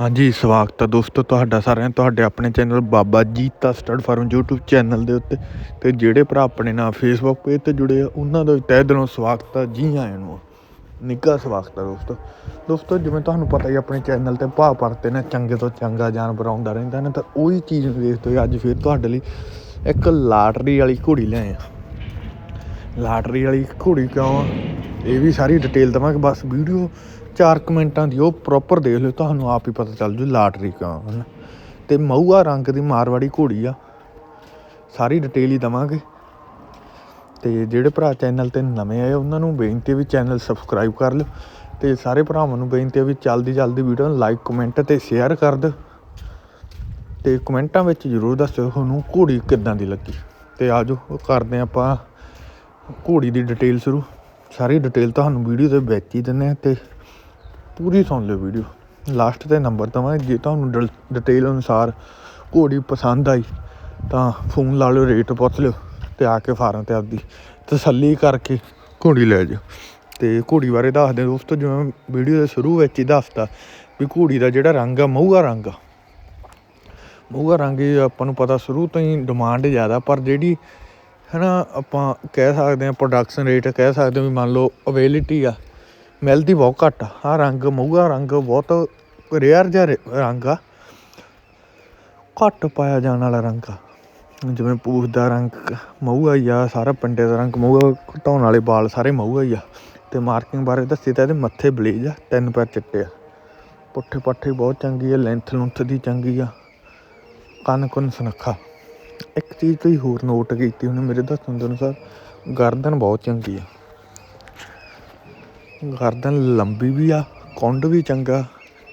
ਹਾਂਜੀ, ਸਵਾਗਤ ਹੈ ਦੋਸਤੋ ਤੁਹਾਡਾ ਸਾਰਿਆਂ ਤੁਹਾਡੇ ਆਪਣੇ channel Baba Jeeta stud farm YouTube channel ਦੇ ਉੱਤੇ। ਤੇ ਜਿਹੜੇ ਭਰਾ ਆਪਣੇ ਨਾਲ Facebook ਪੇਜ ਤੇ ਜੁੜੇ ਆ, ਉਹਨਾਂ ਦਾ ਤਹਿ ਦਿਲੋਂ ਸਵਾਗਤ ਹੈ ਜੀ ਆਇਆਂ ਨੂੰ। ਨਿੱਘਾ ਸਵਾਗਤ ਹੈ ਦੋਸਤੋ। ਦੋਸਤੋ, ਜਿਵੇਂ ਤੁਹਾਨੂੰ ਪਤਾ ਹੀ ਆਪਣੇ ਚੈਨਲ ਤੇ ਭਾਅ ਪਰਤੇ ਨੇ, ਚੰਗੇ ਤੋਂ ਚੰਗਾ ਜਾਨਵਰ ਆਉਂਦਾ ਰਹਿੰਦਾ ਨੇ, ਤਾਂ ਉਹੀ ਚੀਜ਼ ਨੂੰ ਦੇਖਦੇ ਹੋਏ ਅੱਜ ਫਿਰ ਤੁਹਾਡੇ ਲਈ ਇੱਕ ਲਾਟਰੀ ਵਾਲੀ ਘੋੜੀ ਲਿਆਏ ਆ। ਲਾਟਰੀ ਵਾਲੀ ਘੋੜੀ ਕਿਉਂ ਆ? ਇਹ ਵੀ ਸਾਰੀ ਡਿਟੇਲ ਦਵਾਂਗੇ, ਬਸ ਵੀਡੀਓ 4 ਮਿੰਟਾਂ ਦੀ ਉਹ ਪ੍ਰੋਪਰ ਦੇਖ ਲਿਓ ਤੁਹਾਨੂੰ ਆਪ ਹੀ ਪਤਾ ਚੱਲ ਜੂ ਲਾਟਰੀ ਕਿਉਂ ਆ, ਹਨਾ। ਤੇ ਮਊਆ ਰੰਗ ਦੀ ਮਾਰਵਾੜੀ ਘੋੜੀ ਆ। ਸਾਰੀ ਡਿਟੇਲ ਹੀ ਦਵਾਂਗੇ। ਤੇ ਜਿਹੜੇ ਭਰਾ ਚੈਨਲ ਤੇ ਨਵੇਂ ਆਏ ਉਹਨਾਂ ਨੂੰ ਬੇਨਤੀ ਵੀ ਚੈਨਲ ਸਬਸਕ੍ਰਾਈਬ ਕਰ ਲਿਓ। ਤੇ ਸਾਰੇ ਭਰਾਵਾਂ ਨੂੰ ਬੇਨਤੀ ਹੈ ਵੀ ਜਲਦੀ ਜਲਦੀ ਵੀਡੀਓ ਨੂੰ ਲਾਈਕ ਕਮੈਂਟ ਤੇ ਸ਼ੇਅਰ ਕਰ ਦਿਓ। ਤੇ ਕਮੈਂਟਾਂ ਵਿੱਚ ਜ਼ਰੂਰ ਦੱਸਿਓ ਤੁਹਾਨੂੰ ਘੋੜੀ ਕਿੱਦਾਂ ਦੀ ਲੱਗੀ। ਤੇ ਆਜੋ ਉਹ ਕਰਦੇ ਹਾਂ ਆਪਾਂ ਘੋੜੀ ਦੀ ਡਿਟੇਲ ਸ਼ੁਰੂ। ਸਾਰੀ ਡਿਟੇਲ ਤੁਹਾਨੂੰ ਵੀਡੀਓ ਦੇ ਵਿੱਚ ਹੀ ਦਿੰਦੇ ਆ ਤੇ ਪੂਰੀ ਸੁਣ ਲਿਓ ਵੀਡੀਓ ਲਾਸਟ ਤੇ ਨੰਬਰ ਦਵਾਂਗੇ ਜੇ ਤੁਹਾਨੂੰ ਡਿਲ- ਡਿਟੇਲ ਅਨੁਸਾਰ ਘੋੜੀ ਪਸੰਦ ਆਈ, ਤਾਂ ਫੋਨ ਲਾ ਲਿਓ ਰੇਟ ਪੁੱਛ ਲਿਓ ਤੇ ਆ ਕੇ ਫਾਰਮ ਤੇ ਆਪਦੀ ਤਸੱਲੀ ਕਰਕੇ ਘੋੜੀ ਲੈ ਜਾਓ। ਤੇ ਘੋੜੀ ਬਾਰੇ ਦੱਸਦੇ ਹਾਂ ਦੋਸਤੋ, ਜਿਵੇਂ ਵੀਡੀਓ ਦੇ ਸ਼ੁਰੂ ਵਿੱਚ ਹੀ ਦੱਸਦਾ ਵੀ ਘੋੜੀ ਦਾ ਜਿਹੜਾ ਰੰਗ ਆ, ਮਹੂਆ ਰੰਗ ਆ। ਮਹੂਆ ਰੰਗ ਆਪਾਂ ਨੂੰ ਪਤਾ ਸ਼ੁਰੂ ਤੋਂ ਹੀ ਡਿਮਾਂਡ ਜ਼ਿਆਦਾ, ਪਰ ਜਿਹੜੀ ਹੈ ਨਾ ਆਪਾਂ ਕਹਿ ਸਕਦੇ ਹਾਂ ਪ੍ਰੋਡਕਸ਼ਨ ਰੇਟ ਕਹਿ ਸਕਦੇ ਵੀ ਮੰਨ ਲਓ ਅਵੇਲਿਟੀ ਆ, ਮਿਲਦੀ ਬਹੁਤ ਘੱਟ ਆ। ਆਹ ਰੰਗ ਮਊਗਾ ਰੰਗ ਬਹੁਤ ਰੇਅਰ ਜਿਹਾ ਰੇ- ਰੰਗ ਆ। ਘੱਟ ਪਾਇਆ ਜਾਣ ਵਾਲਾ ਰੰਗ ਆ। ਜਿਵੇਂ ਪੂਛ ਦਾ ਰੰਗ ਮਹੂਆ ਹੀ ਆ, ਸਾਰਾ ਪਿੰਡੇ ਦਾ ਰੰਗ ਮਹੂਆ ਘਟਾਉਣ ਵਾਲੇ ਵਾਲ ਸਾਰੇ ਮਊਗਾ ਹੀ ਆ। ਤੇ ਮਾਰਕਿੰਗ ਬਾਰੇ ਦੱਸੀ ਤਾਂ ਇਹਦੇ ਮੱਥੇ ਬਲੇਜ ਆ, ਤਿੰਨ ਪੈਰ ਚਿੱਟੇ ਆ। ਪੁੱਠੇ ਪੱਠੇ ਬਹੁਤ ਚੰਗੀ ਆ ਲੈਂਥ ਲੁੰਥ ਦੀ ਚੰਗੀ ਆ। ਕੰਨ ਕੁੰਨ ਸੁਨੱਖਾ। ਇੱਕ ਚੀਜ਼ ਤੁਸੀਂ ਹੋਰ ਨੋਟ ਕੀਤੀ ਉਹਨੇ ਮੇਰੇ ਦੱਸਣ ਦੇ ਅਨੁਸਾਰ, ਗਰਦਨ ਬਹੁਤ ਚੰਗੀ ਆ। ਗਰਦਨ ਲੰਬੀ ਵੀ ਆ, ਕੁੰਡ ਵੀ ਚੰਗਾ,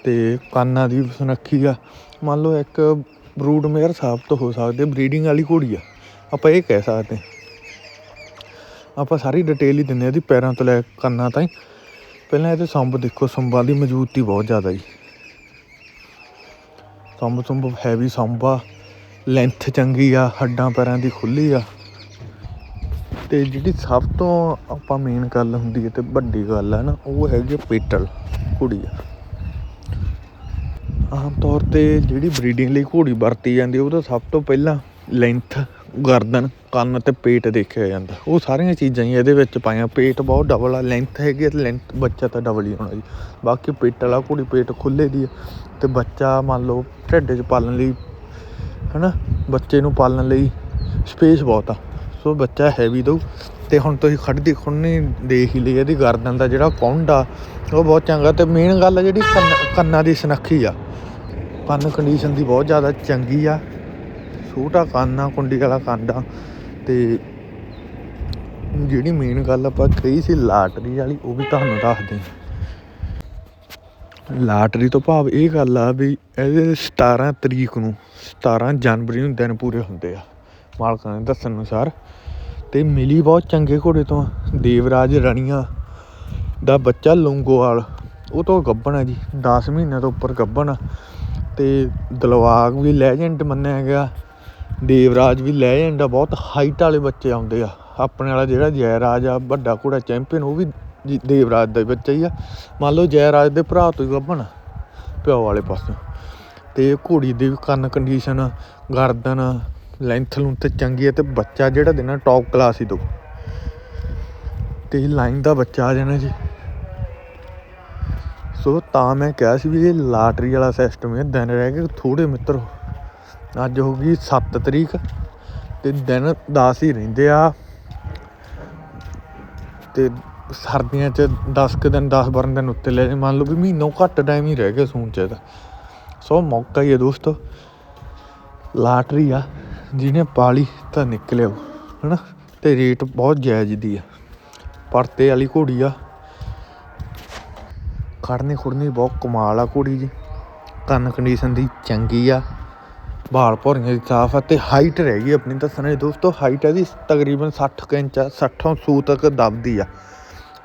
ਤੇ ਕੰਨਾਂ ਦੀ ਵੀ ਸੁਨੱਖੀ ਆ। ਮੰਨ ਲਓ ਇੱਕ ਬਰੂਡ ਮੇਅਰ ਸਾਬਤ ਹੋ ਸਕਦੇ ਬਰੀਡਿੰਗ ਵਾਲੀ ਘੋੜੀ ਆ। ਆਪਾਂ ਇਹ ਕਹਿ ਸਕਦੇ ਆਪਾਂ ਸਾਰੀ ਡਿਟੇਲ ਹੀ ਦਿੰਦੇ ਆ ਇਹਦੀ ਪੈਰਾਂ ਤੋਂ ਲੈ ਕੰਨਾਂ ਤਾਈਂ। ਪਹਿਲਾਂ ਇਹਦੇ ਸੰਬ ਦੇਖੋ ਸੰਬਾਂ ਦੀ ਮਜ਼ਬੂਤੀ ਬਹੁਤ ਜ਼ਿਆਦਾ ਜੀ। ਸੰਬ ਸੰਬ ਹੈਵੀ ਸੰਬਾ ਲੈਂਥ ਚੰਗੀ ਆ, ਹੱਡਾਂ ਪੈਰਾਂ ਦੀ ਖੁੱਲੀ ਆ। ਤੇ ਜਿਹੜੀ ਸਭ ਤੋਂ ਆਪਾਂ ਮੇਨ ਗੱਲ ਹੁੰਦੀ ਹੈ ਤੇ ਵੱਡੀ ਗੱਲ ਹੈ ਨਾ, ਉਹ ਹੈਗੀ ਆ ਪੇਟਲ ਘੋੜੀ ਆ। ਆਮ ਤੌਰ ਤੇ ਜਿਹੜੀ ਬਰੀਡਿੰਗ ਲਈ ਘੋੜੀ ਵਰਤੀ ਜਾਂਦੀ ਉਹਦਾ ਸਭ ਤੋਂ ਪਹਿਲਾਂ ਲੈਂਥ ਗਰਦਨ, ਕੰਨ ਤੇ ਪੇਟ ਦੇਖਿਆ ਜਾਂਦਾ। ਉਹ ਸਾਰੀਆਂ ਚੀਜ਼ਾਂ ਹੀ ਇਹਦੇ ਵਿੱਚ ਪਾਈਆਂ। ਪੇਟ ਬਹੁਤ ਡਬਲ ਆ ਲੈਂਥ ਹੈਗੀ ਤੇ ਲੈਂਥ ਬੱਚਾ ਤਾਂ ਡਬਲ ਹੀ ਹੋਣਾ ਜੀ। ਬਾਕੀ ਪੇਟ ਵਾਲਾ ਘੋੜੀ ਪੇਟ ਖੁੱਲੇ ਦੀ ਆ। ਤੇ ਬੱਚਾ ਮੰਨ ਲਓ ਢਿੱਡ 'ਚ ਪਾਲਣ ਲਈ ਹਨਾ, ਬੱਚੇ ਨੂੰ ਪਾਲਣ ਲਈ ਸਪੇਸ ਬਹੁਤ ਆ। ਸੋ ਬੱਚਾ ਹੈਵੀ ਦਊ। ਤੇ ਹੁਣ ਤੁਸੀਂ ਖੜਦੀ ਖੁੰਨੀ ਦੇਖ ਹੀ ਲਈ, ਇਹਦੀ ਗਰਦਨ ਦਾ ਜਿਹੜਾ ਕੁੰਡ ਆ, ਉਹ ਬਹੁਤ ਚੰਗਾ। ਤੇ ਮੇਨ ਗੱਲ ਆ ਜਿਹੜੀ ਕੰਨ- ਕੰਨਾਂ ਦੀ ਸੁਨੱਖੀ ਆ। ਕੰਨ ਕੰਡੀਸ਼ਨ ਦੀ ਬਹੁਤ ਜ਼ਿਆਦਾ ਚੰਗੀ ਆ। ਛੋਟਾ ਕੰਨ ਆ, ਕੁੰਡੀ ਵਾਲਾ ਕੰਨ ਆ। ਤੇ ਜਿਹੜੀ ਮੇਨ ਗੱਲ ਆਪਾਂ ਕਹੀ ਸੀ, ਲਾਟਰੀ ਵਾਲੀ, ਉਹ ਵੀ ਤੁਹਾਨੂੰ ਦੱਸਦੇ ਲਾਟਰੀ ਤੋਂ ਭਾਵ ਇਹ ਗੱਲ ਆ ਵੀ ਇਹਦੇ 17 ਤਰੀਕ ਨੂੰ 17 ਜਨਵਰੀ ਨੂੰ ਦਿਨ ਪੂਰੇ ਹੁੰਦੇ ਆ। ਮਾਲਕਾਂ ਦੇ ਦੱਸਣ ਅਨੁਸਾਰ ਤੇ ਮਿਲੀ ਬਹੁਤ ਚੰਗੇ ਘੋੜੇ ਤੋਂ, ਦੇਵਰਾਜ ਰਣੀਆਂ ਦਾ ਬੱਚਾ ਲੌਂਗੋਵਾਲ, ਉਹ ਤੋਂ ਗੱਬਣ ਆ ਜੀ 10 ਮਹੀਨਿਆਂ ਤੋਂ ਉੱਪਰ ਗੱਭਣ ਆ। ਤੇ ਦਲਵਾਗ ਵੀ ਲੈਜੈਂਡ ਮੰਨਿਆ ਗਿਆ, ਦੇਵਰਾਜ ਵੀ ਲੈਜੈਂਡ ਆ, ਬਹੁਤ ਹਾਈਟ ਵਾਲੇ ਬੱਚੇ ਆਉਂਦੇ ਆ। ਆਪਣੇ ਵਾਲਾ ਜਿਹੜਾ ਜੈਰਾਜ ਆ, ਵੱਡਾ ਘੋੜਾ ਚੈਂਪੀਅਨ ਉਹ ਵੀ ਜੀ- ਦੇਵਰਾਜ ਦਾ ਹੀ ਬੱਚਾ ਹੀ ਆ। ਮੰਨ ਲਓ ਜੈਰਾਜ ਦੇ ਭਰਾ ਤੋਂ ਹੀ ਲੱਭਣ, ਪਿਓ ਵਾਲੇ ਪਾਸੋਂ। ਤੇ ਘੋੜੀ ਦੀ ਵੀ ਕੰਨ ਕੰਡੀਸ਼ਨ ਗਰਦਨ ਲੈਂਥ ਲੁੰਥ ਚੰਗੀ ਹੈ ਤੇ ਬੱਚਾ ਜਿਹੜਾ ਦੇਣਾ ਟੌਪ ਕਲਾਸ ਹੀ ਦੋ। ਤੇ ਲਾਈਨ ਦਾ ਬੱਚਾ ਆ ਜਾਣਾ ਜੀ। ਸੋ ਤਾਂ ਮੈਂ ਕਿਹਾ ਸੀ ਵੀ ਇਹ ਲਾਟਰੀ ਵਾਲਾ ਸਿਸਟਮ ਹੈ ਦਿਨ ਰਹਿ ਗਏ ਥੋੜੇ ਮਿੱਤਰੋ। ਅੱਜ ਹੋ ਗਈ 7 ਤਰੀਕ ਤੇ ਦਿਨ 10 ਹੀ ਰਹਿੰਦੇ ਆ। ਤੇ ਸਰਦੀਆਂ ਚ 10 ਕੁ ਦਿਨ 10 12 ਦਿਨ ਉੱਤੇ ਲੈ ਮੰਨ ਲਓ ਵੀ ਮਹੀਨੋਂ ਘੱਟ ਟਾਈਮ ਹੀ ਰਹਿ ਗਿਆ ਸੂਣ ਚ ਇਹਦਾ। ਸੋ ਮੌਕਾ ਹੀ ਹੈ ਦੋਸਤੋ। ਲਾਟਰੀ ਆ ਜਿਹਨੇ ਪਾਲੀ ਤਾਂ ਨਿਕਲਿਓ ਉਹ, ਹਨਾ? ਤੇ ਰੇਟ ਬਹੁਤ ਜਾਇਜ਼ ਦੀ ਆ। ਪਰਤੇ ਵਾਲੀ ਘੋੜੀ ਆ। ਖੜਨੀ ਖੁੜਨੀ ਬਹੁਤ ਕਮਾਲ ਆ ਘੋੜੀ ਜੀ। ਕੰਨ ਕੰਡੀਸ਼ਨ ਦੀ ਚੰਗੀ ਆ। ਬਾਲ ਭੋਰੀਆਂ ਦੀ ਸਾਫ਼ ਆ ਤੇ ਹਾਈਟ ਰਹਿ ਗਈ ਆਪਣੀ ਦੱਸਣਾ ਦੋਸਤੋ ਹਾਈਟ ਇਹਦੀ ਤਕਰੀਬਨ 60 ਕੁ ਇੰਚ ਆ 60 ਸੂ ਤੱਕ ਦੱਬਦੀ ਆ।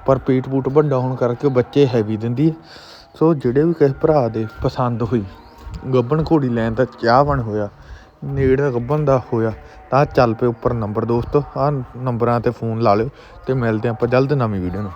ਪਰ ਪੇਟ ਪੂਟ ਵੱਡਾ ਹੋਣ ਕਰਕੇ ਬੱਚੇ ਹੈਵੀ ਦਿੰਦੀ ਆ ਸੋ ਜਿਹੜੇ ਵੀ ਕਿਸੇ ਭਰਾ ਦੇ ਪਸੰਦ ਹੋਈ, ਗੱਬਣ ਘੋੜੀ ਲੈਣ ਦਾ ਚਾਹਵਣ ਹੋਇਆ, ਨੇੜੇ ਗੱਬਣ ਦਾ ਹੋਇਆ, ਤਾਂ ਚੱਲ ਪਏ ਉੱਪਰ ਨੰਬਰ ਦੋਸਤੋ, ਆਹ ਨੰਬਰਾਂ ਤੇ ਫੋਨ ਲਾ ਲਿਓ ਤੇ ਮਿਲਦੇ ਆਪਾਂ ਜਲਦ ਨਵੀਂ ਵੀਡੀਓ ਨੂੰ।